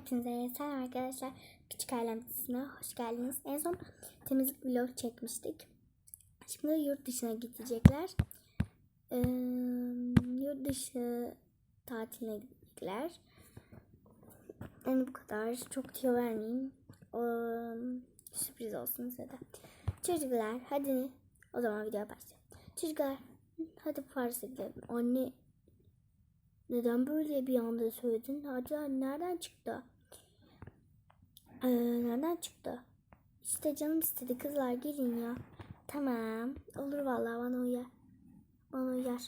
Hepinize selam arkadaşlar. Küçük Ailem dizisine hoş geldiniz. En son temizlik vlog çekmiştik. Şimdi yurt dışına gidecekler. Ee, yurt dışı tatiline gidecekler. Yani bu kadar. Çok tüyo vermeyeyim. O, sürpriz olsun size de. Çocuklar hadi o zaman video başlayalım. Çocuklar hadi Paris'e gidelim. Anne neden böyle bir anda söyledin? Hadi nereden çıktı? Ee, nereden çıktı? İşte canım istedi kızlar gelin ya. Tamam. Olur vallahi bana uyar. Bana uyar.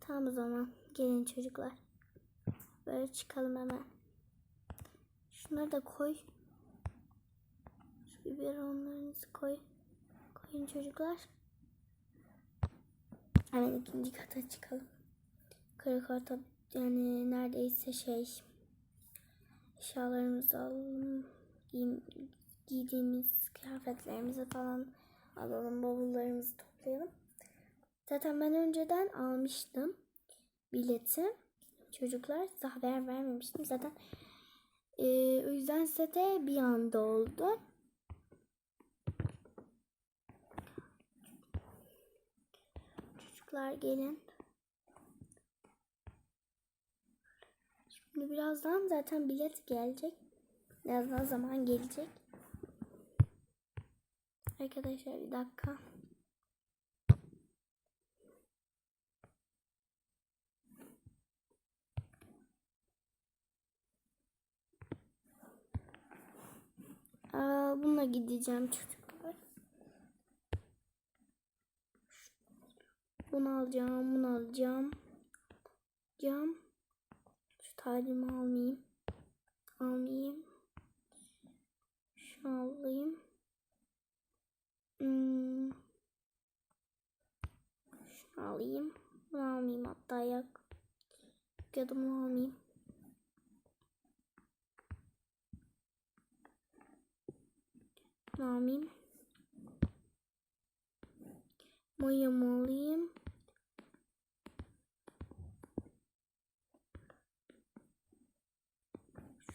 Tamam o zaman. Gelin çocuklar. Böyle çıkalım hemen. Şunları da koy. Şu biberonlarınızı koy. Koyun çocuklar. Hemen ikinci kata çıkalım. Kara karta yani neredeyse şey eşyalarımızı alalım. Giy, giydiğimiz kıyafetlerimizi falan alalım. Bavullarımızı toplayalım. Zaten ben önceden almıştım bileti. Çocuklar size haber vermemiştim. Zaten e, o yüzden size de bir anda oldu. Çocuklar gelin. Şimdi birazdan zaten bilet gelecek. Birazdan zaman gelecek. Arkadaşlar bir dakika. Aa, bununla gideceğim çocuklar. Bunu alacağım, bunu alacağım. Alacağım. Şu talimi almayayım. Almayayım. Şunu alayım. Hmm. Şunu alayım. Bunu almayayım hatta yak. Ya almayayım. Bunu almayayım. Mayamı alayım.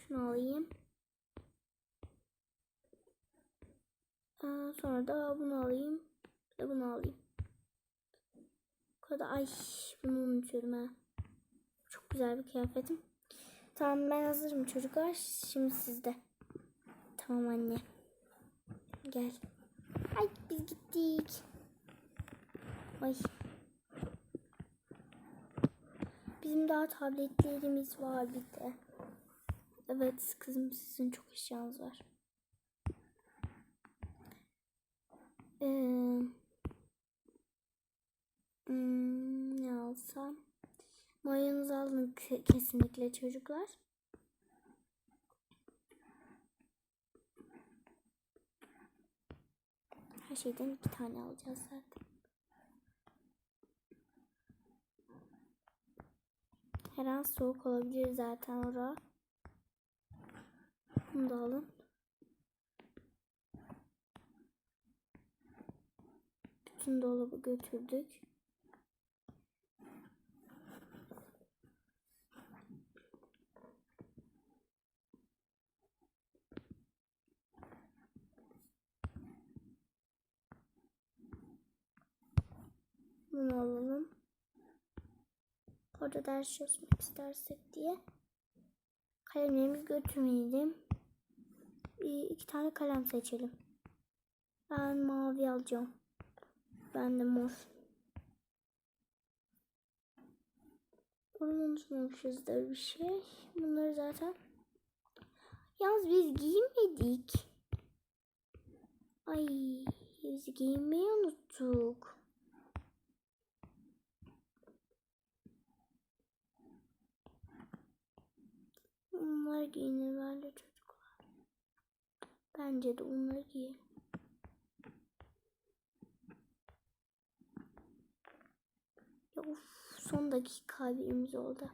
Şunu alayım. Aa, sonra da bunu alayım. De bunu alayım. Bu kadar. Ay bunu unutuyorum ha. Çok güzel bir kıyafetim. Tamam ben hazırım çocuklar. Şimdi sizde. Tamam anne. Gel. Ay biz gittik. Ay. Bizim daha tabletlerimiz var bir de. Evet kızım sizin çok eşyanız var. Ee, ne alsam? Mayanızı alın ke- kesinlikle çocuklar. Her şeyden iki tane alacağız zaten. Her an soğuk olabilir zaten orada. Bunu da alın. Bütün dolabı götürdük. Bunu alalım. Orada ders çalışmak istersek diye. Kalemlerimizi götürmeyelim. Bir, iki tane kalem seçelim. Ben mavi alacağım. Ben de mor. Bunu unutmamışızdır bir şey. Bunları zaten. Yalnız biz giymedik. Ay biz giymeyi unuttuk. Onlar giyinir. Bence de onları giyin. Ya of, son dakika haberimiz oldu.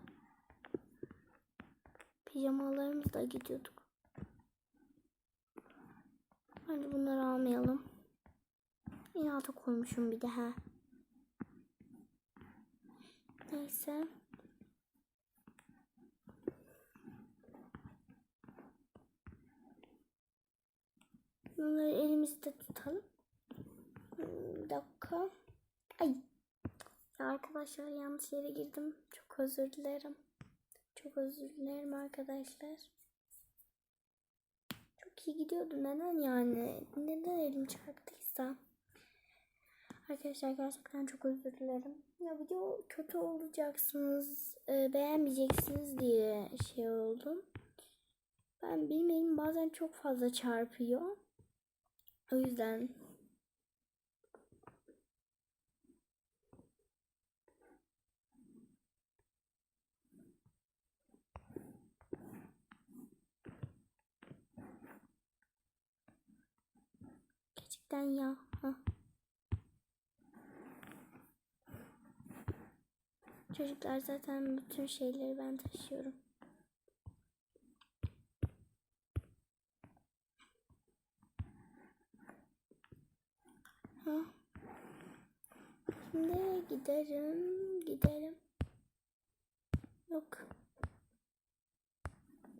Pijamalarımızla gidiyorduk. Bence bunları almayalım. Alta koymuşum bir de ha. Neyse. işte tutalım. Hmm, Bir dakika. Ay. Ya arkadaşlar yanlış yere girdim. Çok özür dilerim. Çok özür dilerim arkadaşlar. Çok iyi gidiyordu. Neden yani? Neden elim çarptıysa? Arkadaşlar gerçekten çok özür dilerim. Ya video kötü olacaksınız, e, beğenmeyeceksiniz diye şey oldum. Ben bilmiyorum bazen çok fazla çarpıyor. O yüzden gerçekten ya. Çocuklar zaten bütün şeyleri ben taşıyorum. Ha. Şimdi giderim, giderim. Yok.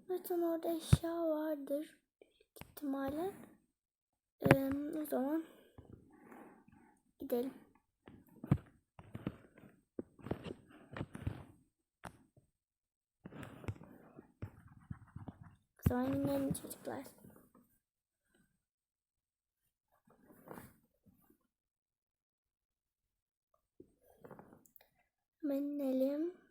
Zaten orada eşya vardır. Büyük ihtimalle. Ee, o zaman gidelim. O zaman inelim çocuklar. Hemen inelim.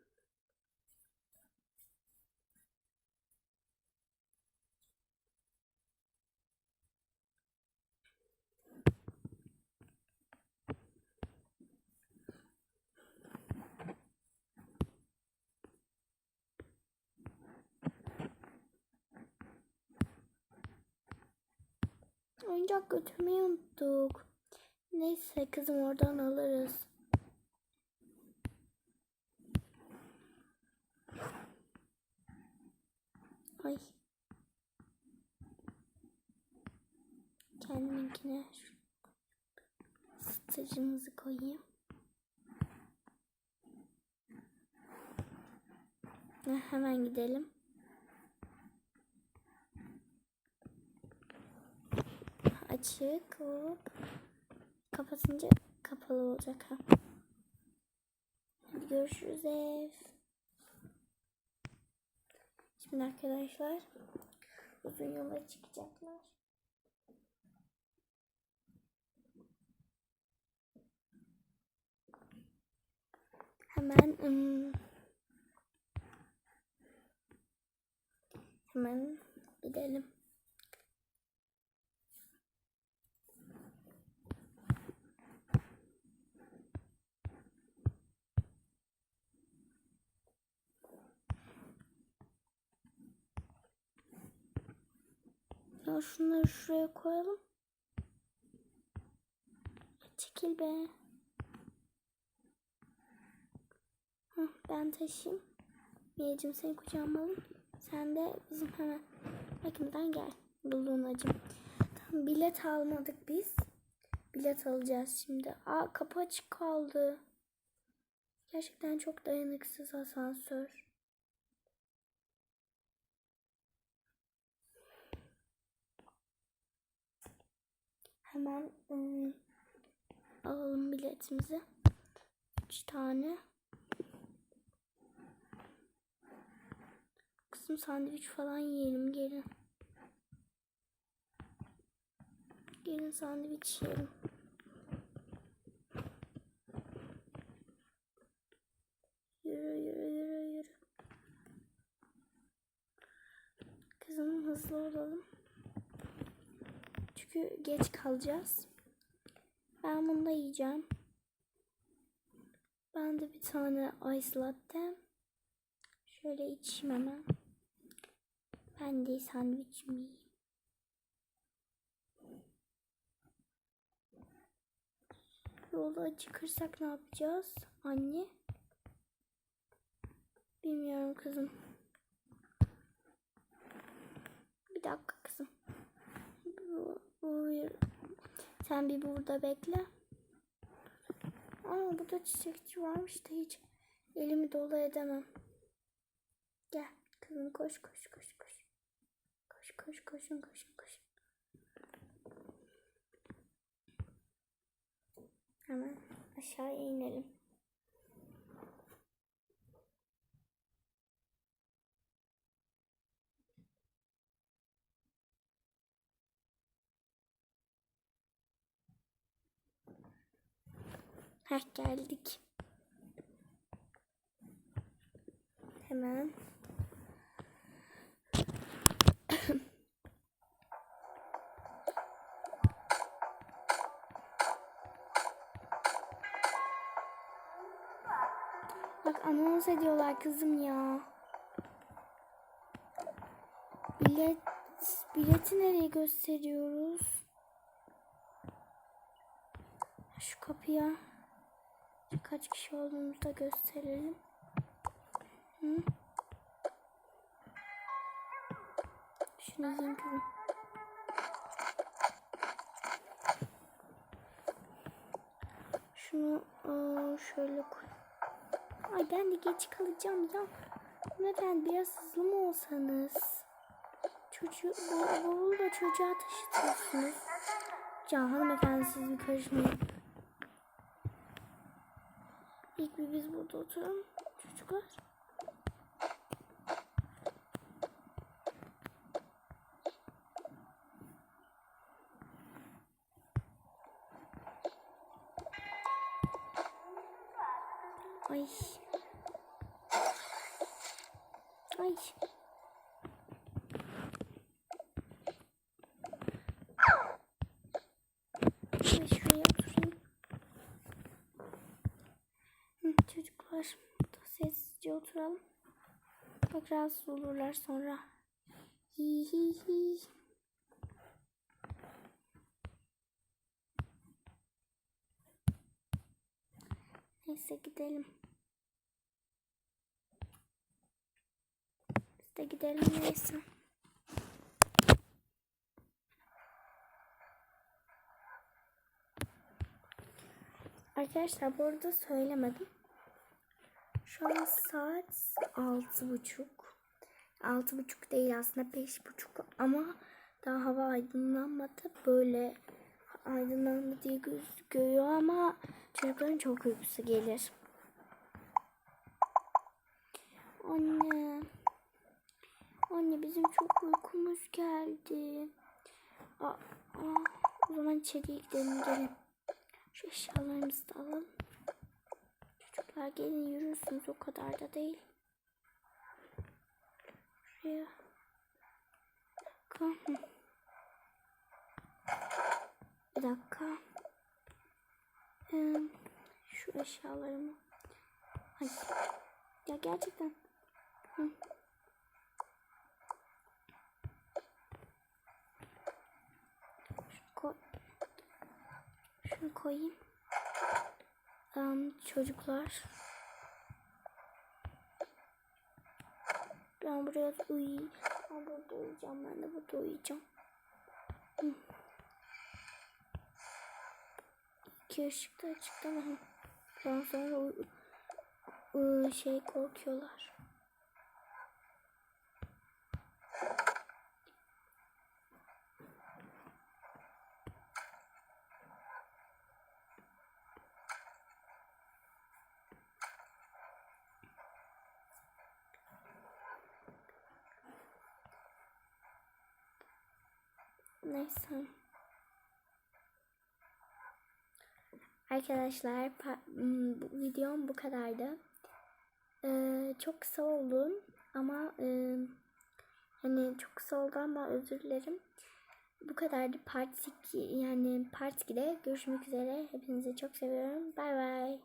Oyuncak götürmeyi unuttuk. Neyse kızım oradan alırız. Ay. Kendiminkine şu ısıtıcımızı koyayım. Hemen gidelim. Açık hop. Kapatınca kapalı olacak ha. Hadi görüşürüz ev. Şimdi arkadaşlar uzun yola çıkacaklar. Hemen ım, hemen gidelim. Ya şunları şuraya koyalım. Çekil be. Hah, ben taşıyayım. Miyacım seni kucağıma alayım. Sen de bizim hemen makineden gel. Bulduğun acım. Tamam bilet almadık biz. Bilet alacağız şimdi. Aa kapı açık kaldı. Gerçekten çok dayanıksız asansör. Hemen ım, alalım biletimizi. Üç tane. Kızım sandviç falan yiyelim gelin. Gelin sandviç yiyelim. Kalacağız. Ben bunu da yiyeceğim. Ben de bir tane ice latte. Şöyle içeyim hemen. Ben de sandviçimi yiyeyim. Yolda acıkırsak ne yapacağız? Anne. Bilmiyorum kızım. Bir dakika kızım. Bu, bu, sen bir burada bekle. Ama burada çiçekçi varmış da hiç elimi dolu edemem. Gel kızım koş koş koş koş. Koş koş koşun koşun koşun. Hemen aşağı inelim. Heh geldik. Hemen. Bak anons ediyorlar kızım ya. Bilet bileti nereye gösteriyoruz? Şu kapıya kaç kişi olduğumuzu da gösterelim. Hı? Şunu kızım. Şunu aa, şöyle koy. Ay ben de geç kalacağım ya. Neden biraz hızlı mı olsanız? Çocuğu, bavulu da çocuğa taşıtıyorsunuz. Can hanımefendi siz bir karışmayın. Bir biz burada oturalım. Çocuklar. Ay. Ay. Ay şuraya oturayım. Hı, çocuklar burada sessizce oturalım. Bak rahatsız olurlar sonra. Hi hi hi. Neyse gidelim. Biz de gidelim neyse. Arkadaşlar bu arada söylemedim. Şu an saat altı buçuk. Altı buçuk değil aslında beş buçuk ama daha hava aydınlanmadı. Böyle aydınlandı diye gözüküyor ama çocukların çok uykusu gelir. Anne. Anne bizim çok uykumuz geldi. Aa, aa, o zaman içeriye gidelim gelin. Şu eşyalarımızı da alalım. Çocuklar gelin yürürsünüz o kadar da değil. Şuraya. Bir dakika. Bir dakika. Ee, şu eşyalarımı. Ay. Ya gerçekten. Hı. Şunu koy. Şunu koyayım. Um, çocuklar. Ben buraya uyuyayım. Ben burada uyuyacağım. Ben de burada uyuyacağım. İki ışık da açık ama daha sonra şey korkuyorlar. Neyse. Arkadaşlar bu videom bu kadardı. Ee, çok kısa oldu ama e, hani çok kısa oldu ama özür dilerim. Bu kadardı part 2 yani part 2'de görüşmek üzere. Hepinizi çok seviyorum. Bay bay.